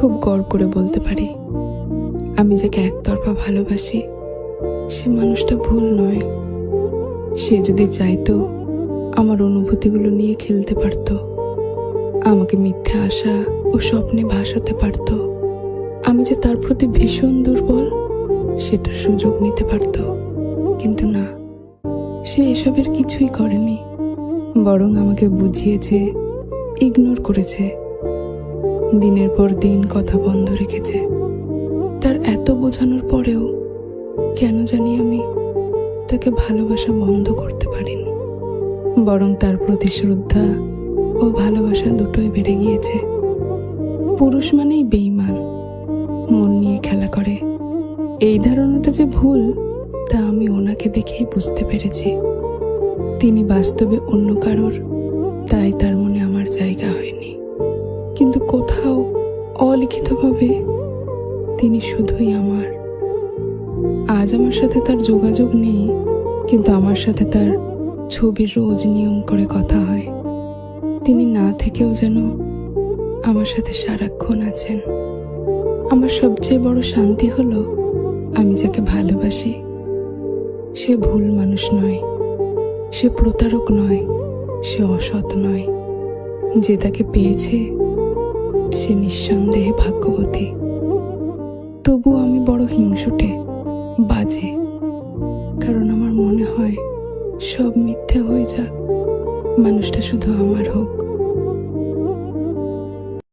খুব গর্ব করে বলতে পারি। আমি যাকে একতরফা ভালোবাসি, সে মানুষটা ভুল নয়। সে যদি চাইতো, আমার অনুভূতিগুলো নিয়ে খেলতে পারতো। আমাকে মিথ্যে আশা ও স্বপ্নে ভাসাতে পারতো। আমি যে তার প্রতি ভীষণ দুর্বল সেটার সুযোগ নিতে পারতো। কিন্তু না, সে এসবের কিছুই করেনি। বরং আমাকে বুঝিয়েছে ইগনোর করেছে। দিনের পর দিন কথা বন্ধ রেখেছে। তার এত বোঝানোর পরেও কেন জানি আমি তাকে ভালোবাসা বন্ধ করতে পারিনি। বরং তার প্রতি শ্রদ্ধা ও ভালোবাসা দুটোই বেড়ে গিয়েছে। পুরুষ মানেই বেইমান মন নিয়ে খেলা করে। এই ধারণাটা যে ভুল, তা আমি ওনাকে দেখেই বুঝতে পেরেছি। তিনি বাস্তবে অন্য কারোর, তাই তার মনে আমার জায়গা হয়নি। কিন্তু কোথাও অলিখিতভাবে তিনি শুধুই আমার। আজ আমার সাথে তার যোগাযোগ নেই, কিন্তু আমার সাথে তার ছবির রোজ নিয়ম করে কথা হয়। তিনি না থেকেও যেন আমার সাথে সারাক্ষণ আছেন। আমার সবচেয়ে বড় শান্তি হলো আমি যাকে ভালোবাসি। সে ভুল মানুষ নয়, সে প্রতারক নয়, সে অসৎ নয়। যে তাকে পেয়েছে সে নিঃসন্দেহে ভাগ্যবতী। তবু আমি বড় হিংসুটে, বাজে। কারণ আমার মনে হয় সব মিথ্যে হয়ে যাক। মানুষটা শুধু আমার হোক।